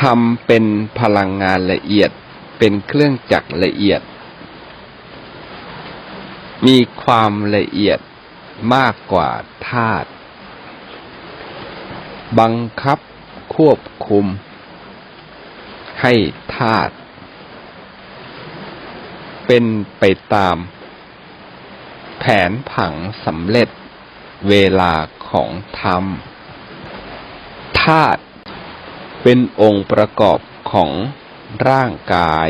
ธรรมเป็นพลังงานละเอียด เป็นเครื่องจักรละเอียด มีความละเอียดมากกว่าธาตุบังคับควบคุม ให้ธาตุเป็นไปตาม แผนผังสำเร็จเวลาของธรรมธาตุ เป็นองค์ประกอบของร่างกาย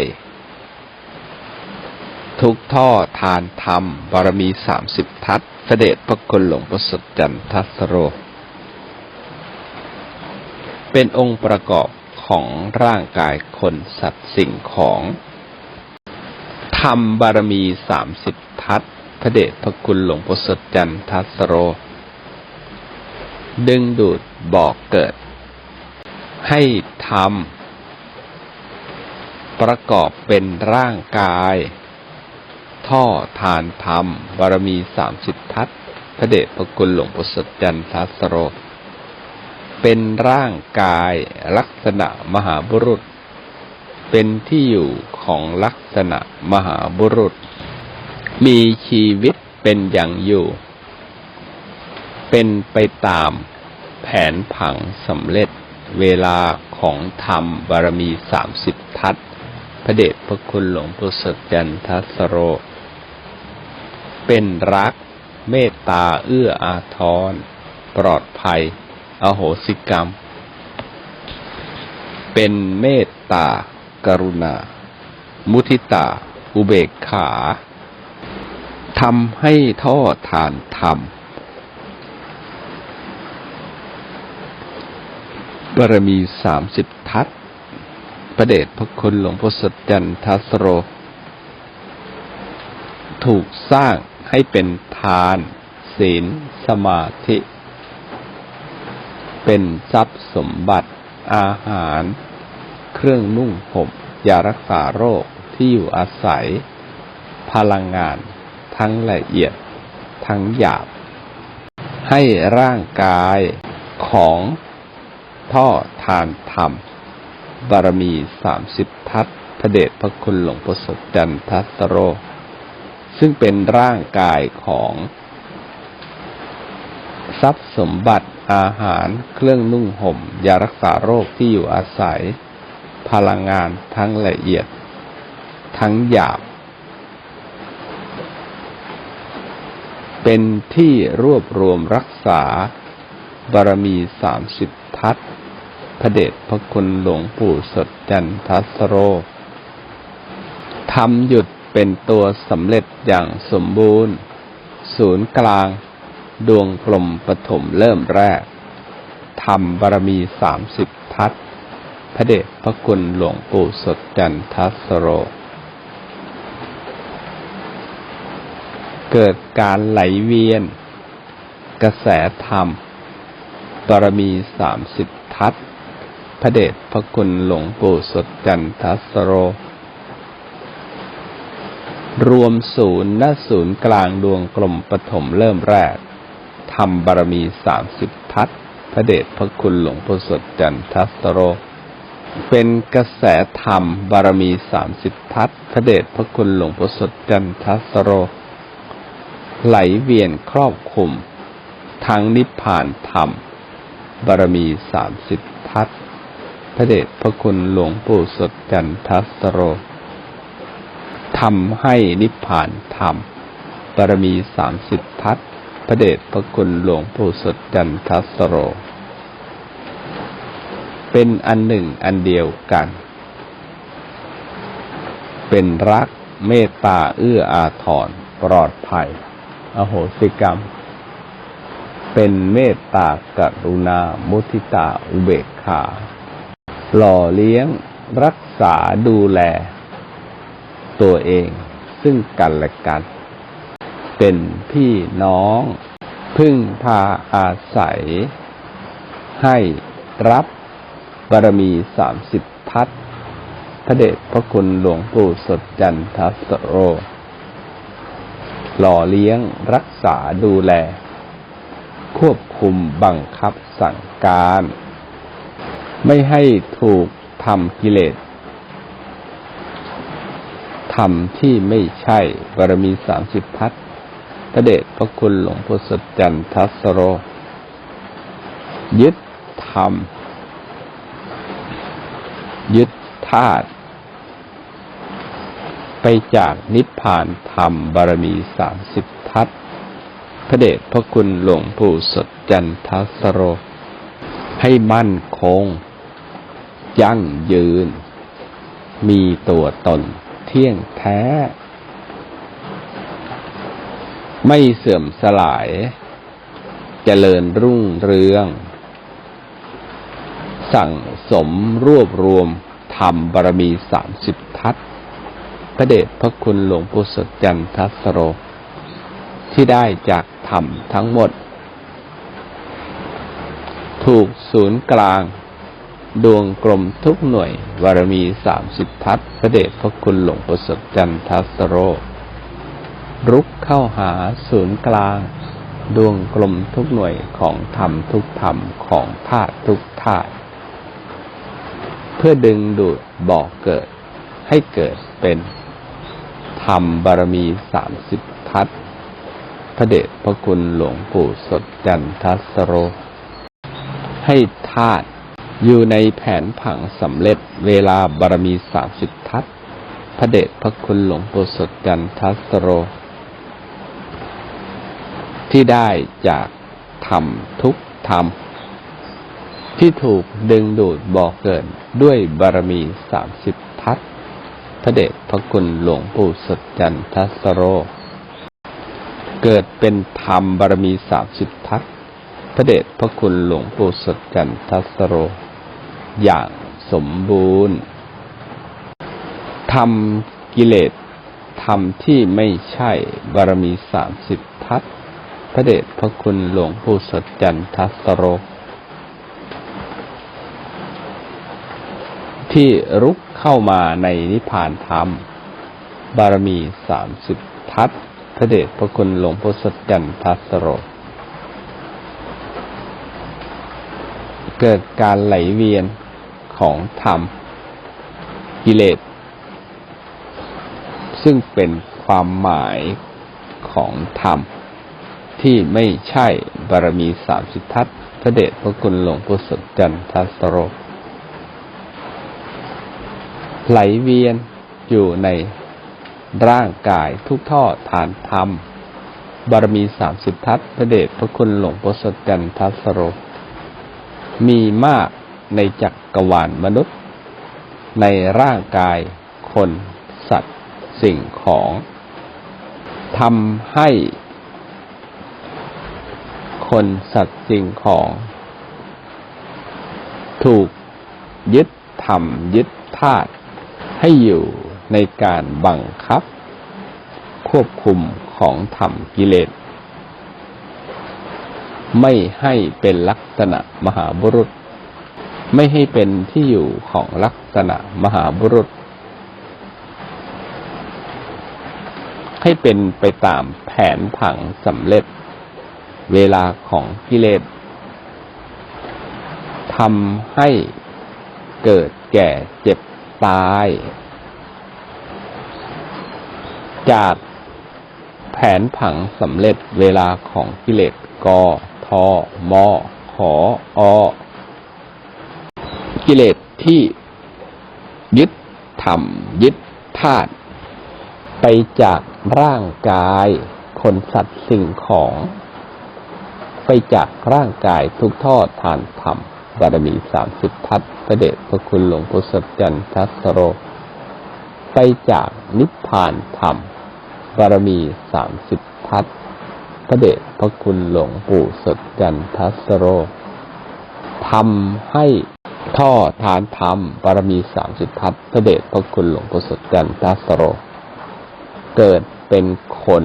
ทุกท่อทานธรรม บารมีสามสิบทัศเสด็จพระคุณหลวงประสดจันทัสโร เป็นองค์ประกอบของร่างกายคนสัตว์สิ่งของธรรมบารมีสามสิบทัศพระเดชพระคุณหลวงประสดจันทัสโร ดึงดูดบอกเกิด ให้ธรรมประกอบเป็นร่างกาย ท่อทานธรรมบารมีสามสิบทัศพระเดชพระคุณหลวงประสดจันทัสโร เป็นร่างกายลักษณะมหาบุรุษ เป็นที่อยู่ของลักษณะมหาบุรุษ มีชีวิตเป็นอย่างอยู่ เป็นไปตามแผนผังสำเร็จ เวลาของธรรมบารมีสามสิบทัศพระเดชพระคุณหลวงปู่สดจันทสโร เป็นรักเมตตาเอื้ออาทร ปลอดภัย อโหสิกรรม เป็นเมตตากรุณา มุทิตา อุเบกขาทำให้ท่อทานธรรม บารมีสามสิบทัศประเดชพระคุณหลวงพ่อสดจันทัสโร ถูกสร้างให้เป็นทาน ศีล สมาธิ เป็นทรัพย์สมบัติอาหาร เครื่องนุ่งห่มยารักษาโรคที่อยู่อาศัย พลังงาน ทั้งละเอียด ทั้งหยาบ ให้ร่างกายของ ท่อทานธรรม บารมีสามสิบทัศพระเดชพระคุณหลวงประสดจันทัสโร ซึ่งเป็นร่างกายของทรัพย์สมบัติอาหารเครื่องนุ่งห่ม ยารักษาโรคที่อยู่อาศัย พลังงานทั้งละเอียด ทั้งหยาบ เป็นที่รวบรวมรักษา บารมีสามสิบทัศพระเดชพระคุณหลวงปู่สดจันทัสโรทำหยุดเป็นตัวสำเร็จอย่างสมบูรณ์ ศูนย์กลาง ดวงกลมปฐมเริ่มแรกทำบารมีสามสิบทัศพระเดชพระคุณหลวงปู่สดจันทัสโร เกิดการไหลเวียน กระแสธรรม บารมีสามสิบทัศพระเดชพระคุณหลวงปู่สดจันทัสโร รวมศูนย์ณศูนย์กลางดวงกลมปฐมเริ่มแรกทำบารมีสามสิบทัศพระเดชพระคุณหลวงปู่สดจันทัสโร เป็นกระแสธรรมบารมีสามสิบทัศพระเดชพระคุณหลวงปู่สดจันทัสโร ไหลเวียนครอบคลุมทั้งนิพพานธรรม บารมีสามสิบทัศพระเดชพระคุณหลวงปู่สดจันทัสโรทำให้นิพพานธรรมบารมีสามสิบทัศพระเดชพระคุณหลวงปู่สดจันทัสโร เป็นอันหนึ่งอันเดียวกัน เป็นรักเมตตาเอื้ออาทรปลอดภัย อโหสิกรรม เป็นเมตตากรุณา มุทิตาอุเบกขา หล่อเลี้ยงรักษาดูแล ตัวเองซึ่งกันและกัน เป็นพี่น้อง พึ่งพาอาศัย ให้รับบารมีสามสิบทัศพระเดชพระคุณหลวงปู่สดจันทัสโร หล่อเลี้ยงรักษาดูแล ควบคุมบังคับสั่งการ ไม่ให้ถูกทำกิเลสทำที่ไม่ใช่บารมีสามสิบทัศน์พระเดชพระคุณหลวงพ่อสดจันทัสโร ยึดธรรม ยึดธาตุไปจากนิพพานธรรมบารมีสามสิบทัศน์ พระเดชพระคุณหลวงปู่สดจันทัสโร ให้มั่นคง ยั่งยืน มีตัวตน เที่ยงแท้ ไม่เสื่อมสลาย เจริญรุ่งเรือง สั่งสมรวบรวมธรรมบารมีสามสิบทัศพระเดชพระคุณหลวงปู่สดจันทัสโรที่ได้จาก ธรรมทั้งหมด ถูกศูนย์กลาง ดวงกลมทุกหน่วยบารมีสามสิบทัศพระเดชพระคุณหลวงปู่สดจันทัสโร รุกเข้าหาศูนย์กลาง ดวงกลมทุกหน่วยของธรรมทุกธรรมของธาตุทุกธาตุเพื่อดึงดูดบอกเกิดให้เกิดเป็นธรรมบารมีสามสิบทัศน์ พระเดชพระคุณหลวงปู่สดจันทัสโร ให้ธาตุอยู่ในแผนผังสำเร็จเวลาบารมีสามสิบทัศพระเดชพระคุณหลวงปู่สดจันทัสโร ที่ได้จากธรรมทุกธรรม ที่ถูกดึงดูดบอกเกิดด้วยบารมีสามสิบทัศพระเดชพระคุณหลวงปู่สดจันทัสโร เกิดเป็นธรรมบารมีสามสิบทัศพระเดชพระคุณหลวงปู่สดจันทัสโร อย่างสมบูรณ์ทำกิเลสทำที่ไม่ใช่บารมีสามสิบทัศพระเดชพระคุณหลวงปู่สดจันทัสโร ที่รุกเข้ามาในนิพพานธรรม บารมีสามสิบทัศน์ พระเดชพระคุณหลวงพ่อสดจันทัสโร เกิดการไหลเวียนของธรรมกิเลส ซึ่งเป็นความหมายของธรรม ที่ไม่ใช่บารมีสามสิทัศน์พระเดชพระคุณหลวงพ่อสดจันทัสโร ไหลเวียนอยู่ใน ร่างกายทุกท่อฐานธรรม บารมีสามสิบทัศพระเดชพระคุณหลวงพ่อสดจันทัสโร มีมากในจักรวาลมนุษย์ ในร่างกายคนสัตว์สิ่งของทำให้ คนสัตว์สิ่งของ ถูกยึดธรรมยึดธาตุให้อยู่ ในการบังคับ ควบคุมของธรรมกิเลส ไม่ให้เป็นลักษณะมหาบุรุษ ไม่ให้เป็นที่อยู่ของลักษณะมหาบุรุษ ให้เป็นไปตามแผนผังสำเร็จ เวลาของกิเลสทำให้เกิดแก่เจ็บตาย จากแผนผังสำเร็จเวลาของกิเลสกอทอมอขออกิเลสที่ยึดธรรมยึดธาตุไปจากร่างกายคนสัตว์สิ่งของ ไปจากร่างกายทุกทอดทานธรรมบารมีสามสิบทัศพระเดชพระคุณหลวงปู่สดจันทัสโร ไปจากนิพพานธรรม บารมีสามสิบทัศพระเดชพระคุณหลวงปู่สดจันทัสโรทำให้ท่อทานธรรมบารมีสามสิบทัศพระเดชพระคุณหลวงปู่สดจันทัสโร เกิดเป็นคน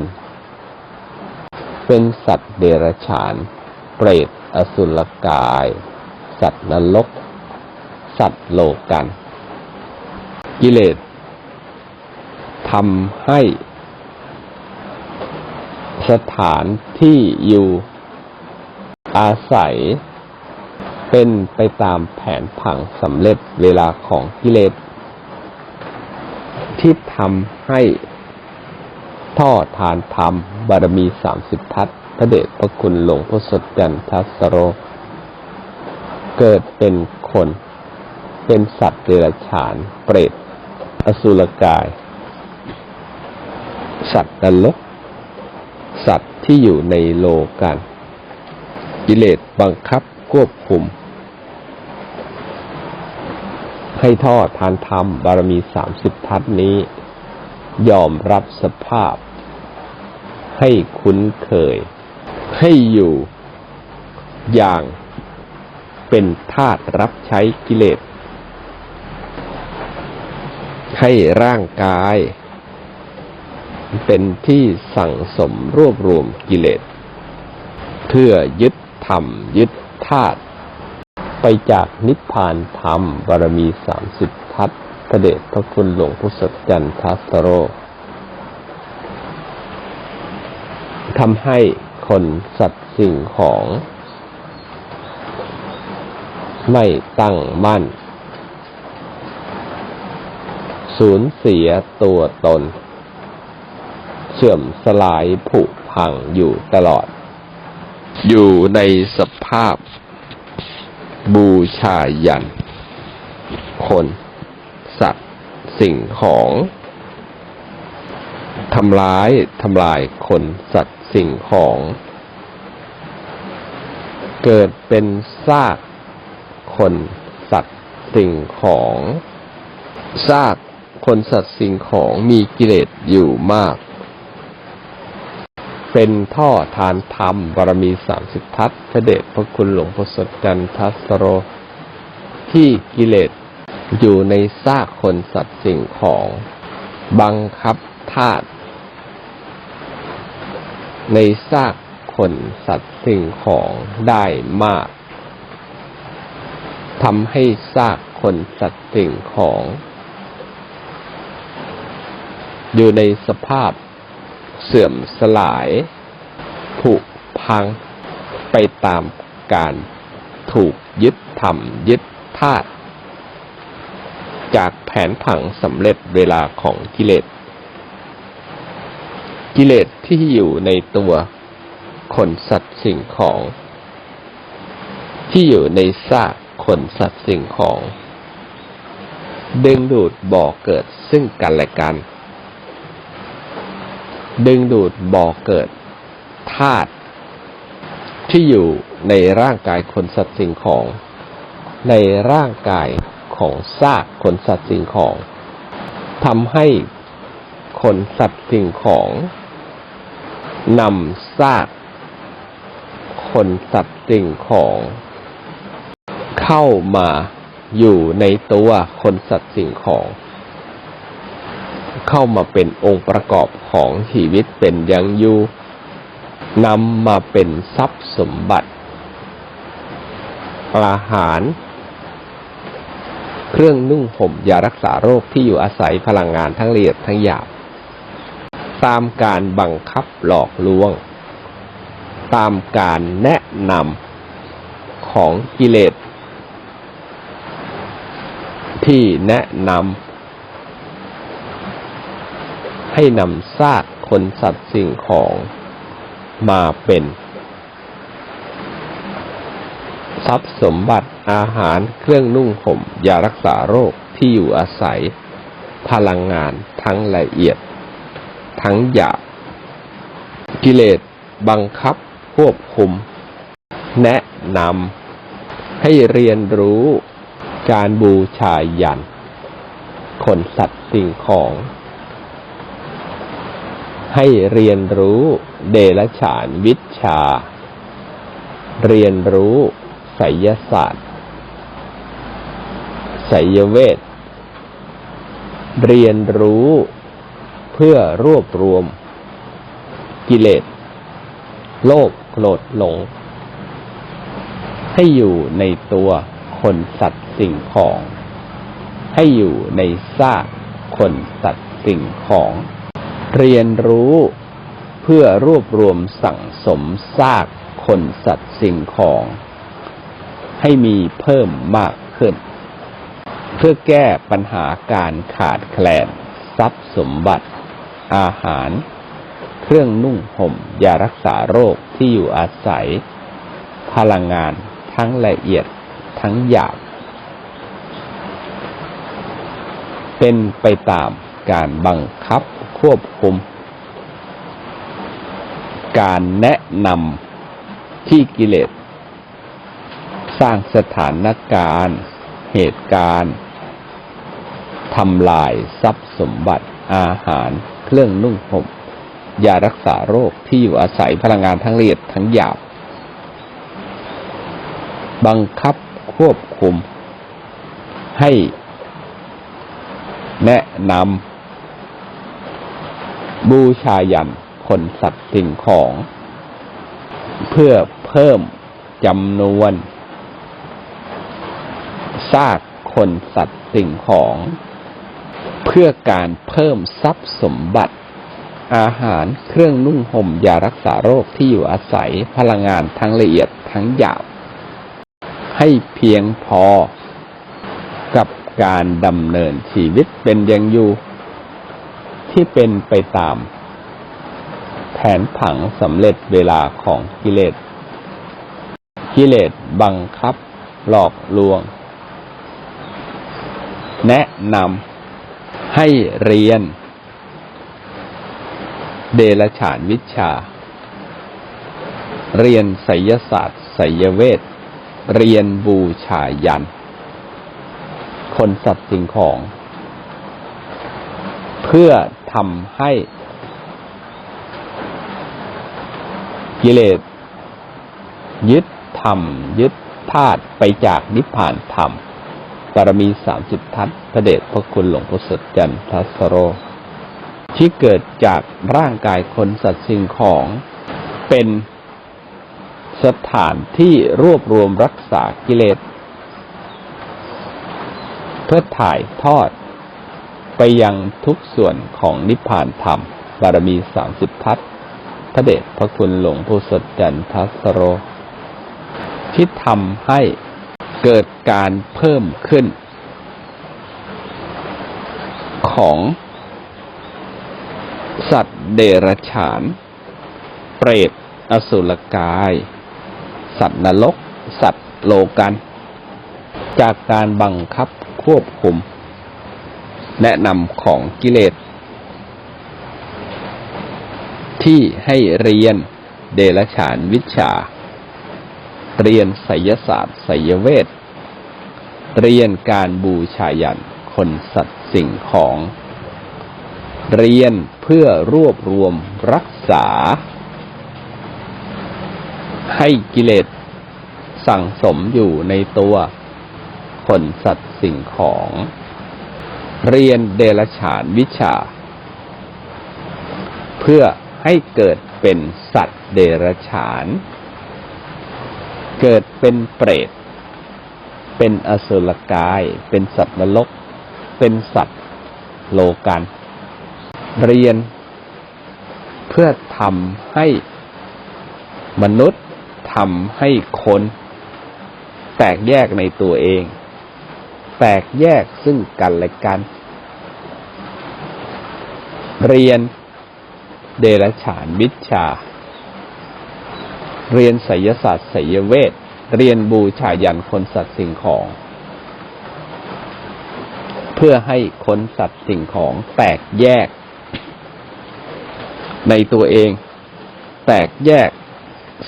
เป็นสัตว์เดรัจฉาน เปรตอสุรกาย สัตว์นรก สัตว์โลกัน กิเลสทำให้ สถานที่อยู่ อาศัย เป็นไปตามแผนผังสำเร็จเวลาของกิเลสที่ทำให้ท่อทานธรรมบารมีสามสิบทัศพระเดชพระคุณหลวงพ่อสดจันทัสโร เกิดเป็นคน เป็นสัตว์เดรัจฉาน เปรต อสุรกาย สัตว์นรก สัตว์ที่อยู่ในโลกันกิเลสบังคับควบคุม ให้ทอดทานธรรมบารมีสามสิบทัศนี้ ยอมรับสภาพ ให้คุ้นเคย ให้อยู่อย่างเป็นทาสรับใช้กิเลส ให้ร่างกาย เป็นที่สั่งสมรวบรวมกิเลส เพื่อยึดธรรม ยึดธาตุไปจากนิพพานธรรมบารมีสามสิบทัศพระเดชพระคุณหลวงพุทธจันทัสโรทำให้คนสัตว์สิ่งของ ไม่ตั้งมั่น สูญเสียตัวตน สื่อมสลายผุพังอยู่ตลอด อยู่ในสภาพบูชายัน คน สัตว์ สิ่งของทำร้ายทำลายคนสัตว์สิ่งของ เกิดเป็นซากคนสัตว์สิ่งของซากคนสัตว์สิ่งของมีกิเลสอยู่มาก เป็นท่อทานธรรมบารมีสามสิบทัศพระเดชพระคุณหลวงพ่อสดจันทัสโร ที่กิเลสอยู่ในซากคนสัตว์สิ่งของ บังคับธาตุในซากคนสัตว์สิ่งของได้มากทำให้ซากคนสัตว์สิ่งของ อยู่ในสภาพ เสื่อมสลาย ผุพังไปตามการถูกยึดธรรมยึดธาตุจากแผนผังสำเร็จเวลาของกิเลส กิเลสที่อยู่ในตัวคนสัตว์สิ่งของ ที่อยู่ในซากคนสัตว์สิ่งของ ดึงดูดบ่อเกิดซึ่งกันและกัน ดึงดูดบ่อเกิดธาตุที่อยู่ในร่างกายคนสัตว์สิ่งของ ในร่างกายของซากคนสัตว์สิ่งของทำให้คนสัตว์สิ่งของนำซากคนสัตว์สิ่งของ เข้ามาอยู่ในตัวคนสัตว์สิ่งของ เข้ามาเป็นองค์ประกอบของชีวิตเป็นอยังอยู่นำมาเป็นทรัพย์สมบัติ อาหาร เครื่องนุ่งห่มยารักษาโรคที่อยู่อาศัยพลังงานทั้งละเอียดทั้งหยาบ ตามการบังคับหลอกลวง ตามการแนะนำของกิเลสที่แนะนำ ให้นำซากคนสัตว์สิ่งของมาเป็น ทรัพย์สมบัติอาหารเครื่องนุ่งห่มยารักษาโรคที่อยู่อาศัย พลังงานทั้งละเอียด ทั้งหยาบกิเลสบังคับควบคุม แนะนำให้เรียนรู้การบูชายัน คนสัตว์สิ่งของ ให้เรียนรู้เดรัจฉานวิชา เรียนรู้ไสยศาสตร์ไสยเวท เรียนรู้เพื่อรวบรวม กิเลส โลภโกรธหลง ให้อยู่ในตัวคนสัตว์สิ่งของ ให้อยู่ในซากคนสัตว์สิ่งของ เรียนรู้เพื่อรวบรวมสั่งสมซากคนสัตว์สิ่งของ ให้มีเพิ่มมากขึ้น เพื่อแก้ปัญหาการขาดแคลน ทรัพย์สมบัติ อาหาร เครื่องนุ่งห่มยารักษาโรคที่อยู่อาศัย พลังงานทั้งละเอียดทั้งหยาบเป็นไปตามการบังคับ ควบคุม การแนะนำที่กิเลส สร้างสถานการณ์ เหตุการณ์ทำลายทรัพย์สมบัติอาหาร เครื่องนุ่งห่มยารักษาโรคที่อยู่อาศัยพลังงานทั้งละเอียดทั้งหยาบ บังคับควบคุมให้แนะนำ บูชายันคนสัตว์สิ่งของ เพื่อเพิ่มจำนวนซากคนสัตว์สิ่งของ เพื่อการเพิ่มทรัพย์สมบัติ อาหารเครื่องนุ่งห่มยารักษาโรคที่อยู่อาศัยพลังงานทั้งละเอียดทั้งหยาบให้เพียงพอกับการดำเนินชีวิตเป็นยังอยู่ ที่เป็นไปตาม แผนผังสำเร็จเวลาของกิเลส กิเลสบังคับ หลอกลวง แนะนำให้เรียน เดลฉานวิชา เรียนไสยศาสตร์ไสยเวท เรียนบูชายัน คนสัตว์สิ่งของเพื่อ ทำให้กิเลสยึดธรรม ยึดธาตุไปจากนิพพานธรรมบารมีสามสิบทัศน์พระเดชพระคุณหลวงพ่อสดจันทัสโร ที่เกิดจากร่างกายคนสัตว์สิ่งของเป็นสถานที่รวบรวมรักษากิเลส เพื่อถ่ายทอด ไปยังทุกส่วนของนิพพานธรรม บารมีสามสิบทัศน์พระเดชพระคุณหลวงพ่อสดจันทัสโร ที่ทำให้เกิดการเพิ่มขึ้น ของสัตว์เดรัจฉาน เปรต อสุรกาย สัตว์นรก สัตว์โลกัน จากการบังคับควบคุม แนะนำของกิเลส ที่ให้เรียนเดรัจฉานวิชา เรียนไสยศาสตร์ไสยเวท เรียนการบูชายันคนสัตว์สิ่งของ เรียนเพื่อรวบรวมรักษา ให้กิเลสสั่งสมอยู่ในตัว คนสัตว์สิ่งของ เรียนเดลฉานวิชา เพื่อให้เกิดเป็นสัตว์เดรัจฉาน เกิดเป็นเปรต เป็นอสุรกาย เป็นสัตว์นรก เป็นสัตว์โลกัน เรียน เพื่อทำให้มนุษย์ทำให้คน แตกแยกในตัวเอง แตกแยกซึ่งกันและกัน เรียนเดรัจฉานวิชา เรียนไสยศาสตร์ไสยเวท เรียนบูชายันคนสัตว์สิ่งของ เพื่อให้คนสัตว์สิ่งของแตกแยก ในตัวเอง แตกแยก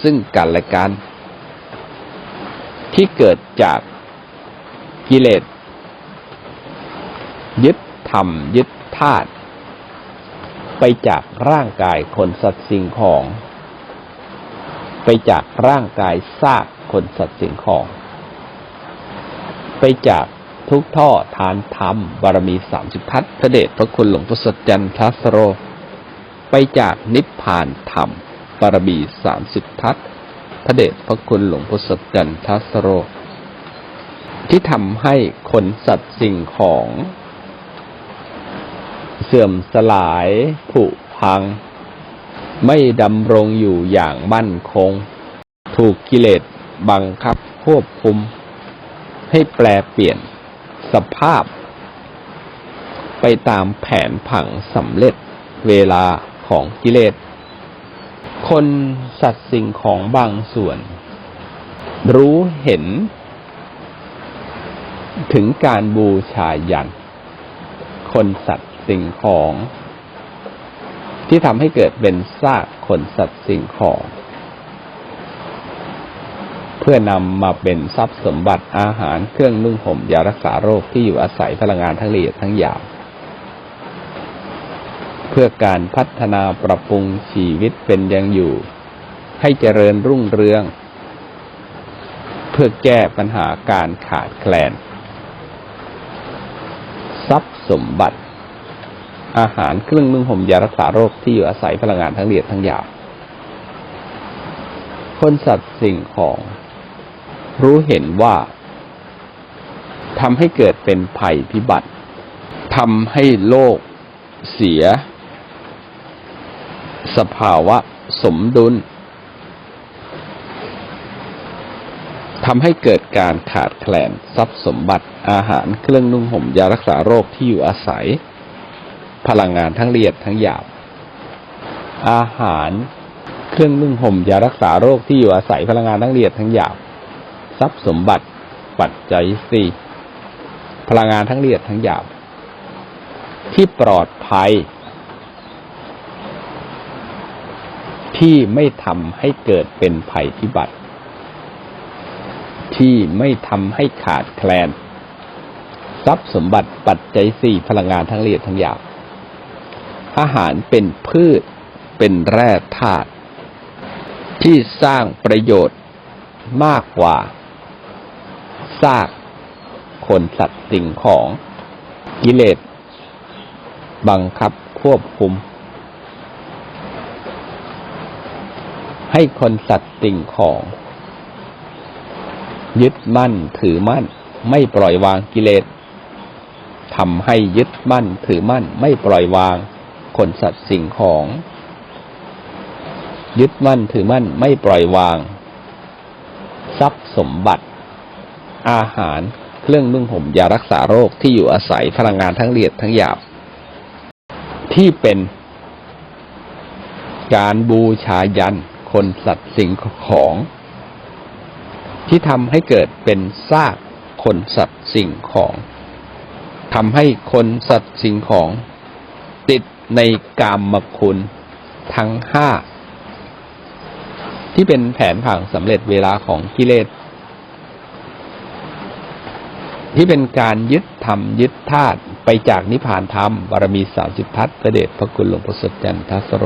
ซึ่งกันและกัน ที่เกิดจากกิเลส ยึดธรรมยึดธาตุไปจากร่างกายคนสัตว์สิ่งของ ไปจากร่างกายซากคนสัตว์สิ่งของ ไปจากทุกท่อทานธรรมบารมีสามสิบทัศน์พระเดชพระคุณหลวงพ่อสดจันทสโร ไปจากนิพพานธรรมบารมีสามสิบทัศน์พระเดชพระคุณหลวงพ่อสดจันทสโร ที่ทำให้คนสัตว์สิ่งของ เสื่อมสลายผุพัง ไม่ดำรงอยู่อย่างมั่นคง ถูกกิเลสบังคับควบคุม ให้แปลเปลี่ยนสภาพ ไปตามแผนผังสำเร็จเวลาของกิเลส คนสัตว์สิ่งของบางส่วน รู้เห็น ถึงการบูชายัน คนสัตว์ สิ่งของ ที่ทำให้เกิดเป็นซากคนสัตว์สิ่งของ เพื่อนำมาเป็นทรัพย์สมบัติอาหารเครื่องนุ่งห่มยารักษาโรคที่อยู่อาศัยพลังงานทั้งละเอียดทั้งหยาบเพื่อการพัฒนาปรับปรุงชีวิตเป็นยังอยู่ ให้เจริญรุ่งเรือง เพื่อแก้ปัญหาการขาดแคลน ทรัพย์สมบัติ อาหารเครื่องนุ่งห่มยารักษาโรคที่อยู่อาศัยพลังงานทั้งละเอียดทั้งหยาบคนสัตว์สิ่งของ รู้เห็นว่าทำให้เกิดเป็นภัยพิบัติทำให้โลกเสีย สภาวะสมดุลทำให้เกิดการขาดแคลนทรัพย์สมบัติอาหารเครื่องนุ่งห่มยารักษาโรคที่อยู่อาศัย พลังงานทั้งละเอียดทั้งหยาบ อาหาร เครื่องนุ่งห่มยารักษาโรคที่อยู่อาศัยพลังงานทั้งละเอียดทั้งหยาบ ทรัพย์สมบัติปัจจัยสี่พลังงานทั้งละเอียดทั้งหยาบ ที่ปลอดภัย ที่ไม่ทำให้เกิดเป็นภัยพิบัติ ที่ไม่ทำให้ขาดแคลนทรัพย์สมบัติปัจจัยสี่พลังงานทั้งละเอียดทั้งหยาบ อาหารเป็นพืช เป็นแร่ธาตุที่สร้างประโยชน์มากกว่าซากคนสัตว์สิ่งของกิเลสบังคับควบคุม ให้คนสัตว์สิ่งของ ยึดมั่นถือมั่น ไม่ปล่อยวางกิเลสทำให้ยึดมั่นถือมั่น ไม่ปล่อยวาง คนสัตว์สิ่งของ ยึดมั่นถือมั่นไม่ปล่อยวาง ทรัพย์สมบัติ อาหารเครื่องนุ่งห่มยารักษาโรคที่อยู่อาศัยพลังงานทั้งละเอียดทั้งหยาบ ที่เป็นการบูชายันคนสัตว์สิ่งของ ที่ทำให้เกิดเป็นซากคนสัตว์สิ่งของทำให้คนสัตว์สิ่งของ ในกามคุณทั้งห้าที่เป็นแผนผังสำเร็จเวลาของกิเลสที่เป็นการยึดธรรมยึดธาตุไปจากนิพพานธรรมบารมีสามสิบทัศพระเดชพระคุณหลวงพ่อสดจันทัสโร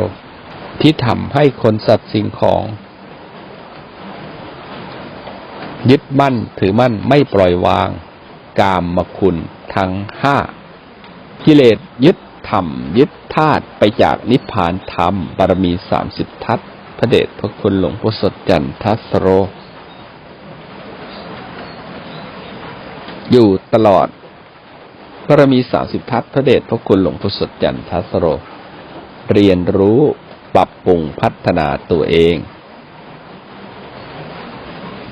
ที่ทำให้คนสัตว์สิ่งของ ยึดมั่นถือมั่นไม่ปล่อยวาง กามมคุณทั้งห้ากิเลสยึด ธรรม ยึดธาตุไปจากนิพพานธรรม บารมีสามสิบทัศพระเดชพระคุณหลวงพ่อสดจันทัสโร อยู่ตลอดบารมีสามสิบทัศพระเดชพระคุณหลวงพ่อสดจันทัสโร เรียนรู้ปรับปรุงพัฒนาตัวเอง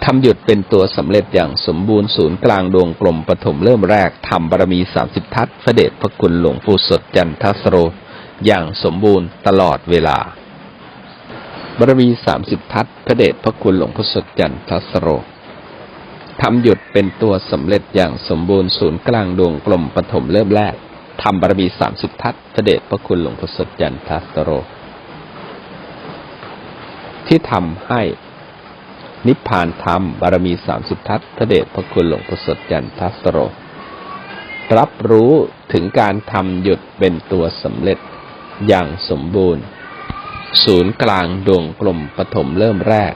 ทำหยุดเป็นตัวสำเร็จอย่างสมบูรณ์ศูนย์กลางดวงกลมปฐมเริ่มแรกทำบารมีสามสิบทัศพระเดชพระคุณหลวงปู่สดจันทัสโร อย่างสมบูรณ์ตลอดเวลา บารมีสามสิบทัศพระเดชพระคุณหลวงปู่สดจันทัสโรทำหยุดเป็นตัวสำเร็จอย่างสมบูรณ์ศูนย์กลางดวงกลมปฐมเริ่มแรกทำบารมีสามสิบทัศพระเดชพระคุณหลวงปู่สดจันทัสโร ที่ทำให้ นิพพานธรรม บารมีสามสิบทัศพระเดชพระคุณหลวงพ่อสดจันทัสโร รับรู้ถึงการทำหยุดเป็นตัวสำเร็จอย่างสมบูรณ์ ศูนย์กลางดวงกลมปฐมเริ่มแรก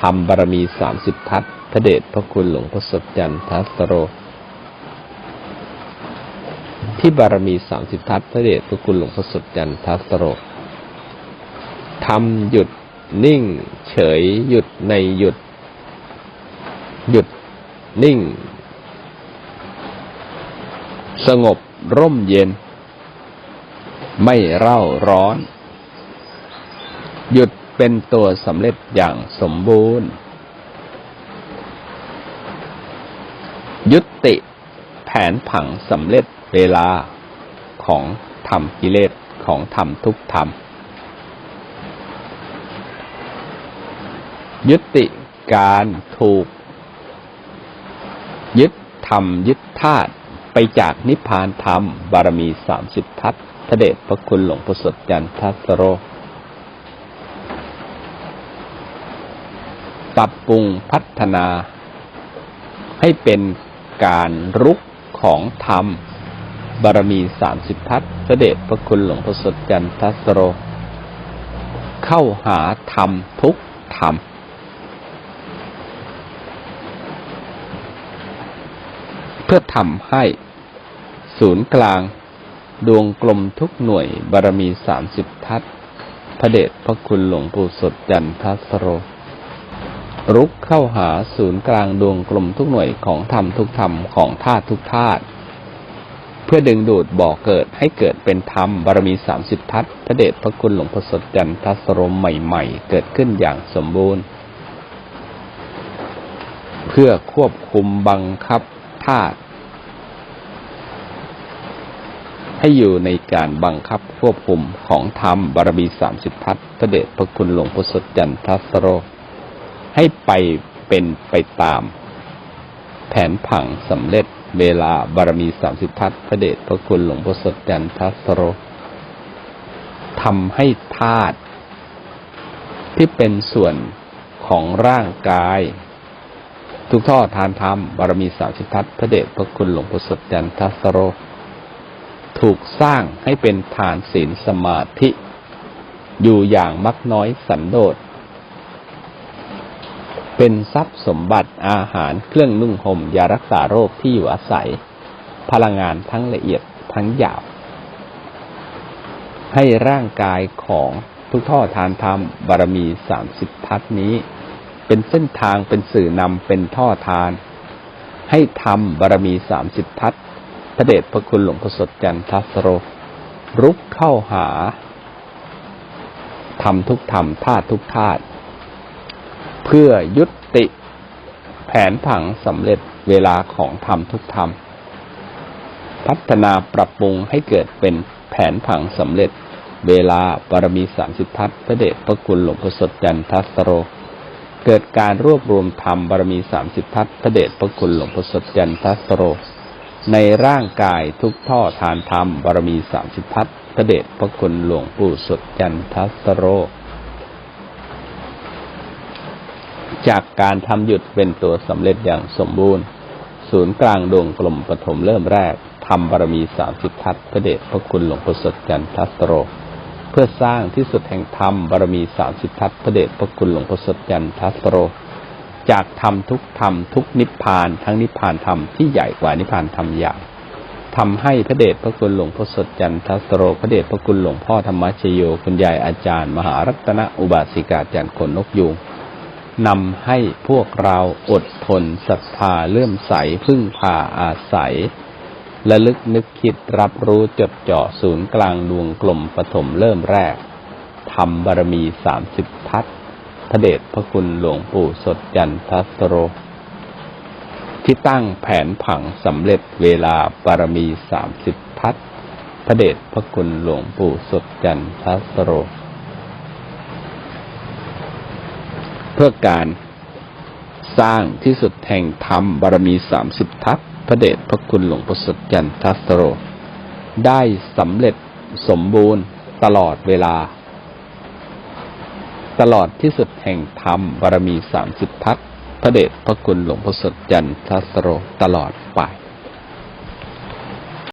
ทำบารมีสามสิบทัศพระเดชพระคุณหลวงพ่อสดจันทัสโร ที่บารมีสามสิบทัศพระเดชพระคุณหลวงพ่อสดจันทัสโรทำหยุด นิ่ง เฉย หยุดในหยุด หยุด นิ่ง สงบร่มเย็น ไม่เร่าร้อน หยุดเป็นตัวสำเร็จอย่างสมบูรณ์ ยุติแผนผังสำเร็จเวลาของธรรมกิเลสของธรรมทุกธรรม ยุติการถูก ยึดธรรมยึดธาตุไปจากนิพพานธรรม บารมีสามสิบทัศน์พระเดชพระคุณหลวงปู่สดจันทัสโรปรับปรุงพัฒนา ให้เป็นการรุกของธรรม บารมีสามสิบทัศพระเดชพระคุณหลวงปู่สดจันทัสโร เข้าหาธรรมทุกธรรม เพื่อทำให้ ศูนย์กลาง ดวงกลมทุกหน่วยบารมีสามสิบทัศพระเดชพระคุณหลวงปู่สดจันทัสโร รุกเข้าหาศูนย์กลางดวงกลมทุกหน่วยของธรรมทุกธรรมของธาตุทุกธาตุเพื่อดึงดูดบ่อเกิดให้เกิดเป็นธรรมบารมีสามสิบทัศพระเดชพระคุณหลวงพ่อสดจันทัสโรใหม่ ๆ เกิดขึ้นอย่างสมบูรณ์ เพื่อควบคุมบังคับ ธาตุให้อยู่ในการบังคับควบคุมของธรรมบารมีสามสิบทัศพระเดชพระคุณหลวงพ่อสดจันทัสโร ให้ไปเป็นไปตาม แผนผังสำเร็จเวลาบารมีสามสิบทัศพระเดชพระคุณหลวงพ่อสดจันทัสโรทำให้ธาตุที่เป็นส่วนของร่างกาย ทุกท่อทานธรรมบารมีสามสิบทัศพระเดชพระคุณหลวงพ่สดจันทัสโร ถูกสร้างให้เป็นฐานศีลสมาธิ อยู่อย่างมักน้อยสันโดษ เป็นทรัพย์สมบัติอาหารเครื่องนุ่งห่มยารักษาโรคที่อยู่อาศัย พลังงานทั้งละเอียดทั้งหยาบ ให้ร่างกายของทุกท่อทานธรรมบารมีสามสิบทัศนี้ เป็นเส้นทางเป็นสื่อนำเป็นท่อทาน ให้ทำบารมีสามสิบทัศพระเดชพระคุณหลวงพ่อสดจันทัสโร รุกเข้าหาทำทุกธรรมธาตุทุกธาตุเพื่อยุติแผนผังสำเร็จเวลาของธรรมทุกธรรม พัฒนาปรับปรุงให้เกิดเป็นแผนผังสำเร็จ เวลาบารมีสามสิบทัศพระเดชพระคุณหลวงพ่อสดจันทัสโร เกิดการรวบรวมธรรมบารมีสามสิบทัศพระเดชพระคุณหลวงพ่อสดจันทัสโร ในร่างกายทุกท่อทานธรรมบารมีสามสิบทัศพระเดชพระคุณหลวงปู่สดจันทัสโร จากการทำหยุดเป็นตัวสำเร็จอย่างสมบูรณ์ ศูนย์กลางดวงกลมปฐมเริ่มแรกทำบารมีสามสิบทัศพระเดชพระคุณหลวงพ่อสดจันทัสโร พื่อสร้างที่สุดแห่งธรรมบารมีสามสิบทัศพระเดชพระคุณหลวงพ่อสดจันทัสโร จากธรรมทุกธรรมทุกนิพพานทั้งนิพพานธรรมที่ใหญ่กว่านิพพานธรรมใหญ่ทำให้พระเดชพระคุณหลวงพ่อสดจันทัสโร พระเดชพระคุณหลวงพ่อธรรมชโยคุณยายอาจารย์ มหารัตนอุบาสิกาจันทร์ขนนกยูงนำให้พวกเราอดทนศรัทธาเลื่อมใสพึ่งพาอาศัย และลึกนึกคิดรับรู้จดจ่อศูนย์กลางดวงกลมปฐมเริ่มแรกทำบารมีสามสิบทัศพระเดชพระคุณหลวงปู่สดจันทัสโร ที่ตั้งแผนผังสำเร็จเวลาบารมีสามสิบทัศพระเดชพระคุณหลวงปู่สดจันทัสโร เพื่อการสร้างที่สุดแห่งธรรมบารมีสามสิบทัศ พระเดชพระคุณหลวงปู่สดจันทัสโร ได้สำเร็จสมบูรณ์ตลอดเวลา ตลอดที่สุดแห่งธรรมบารมีสามสิบทัศพระเดชพระคุณหลวงพ่อสดจันทัสโรตลอดไป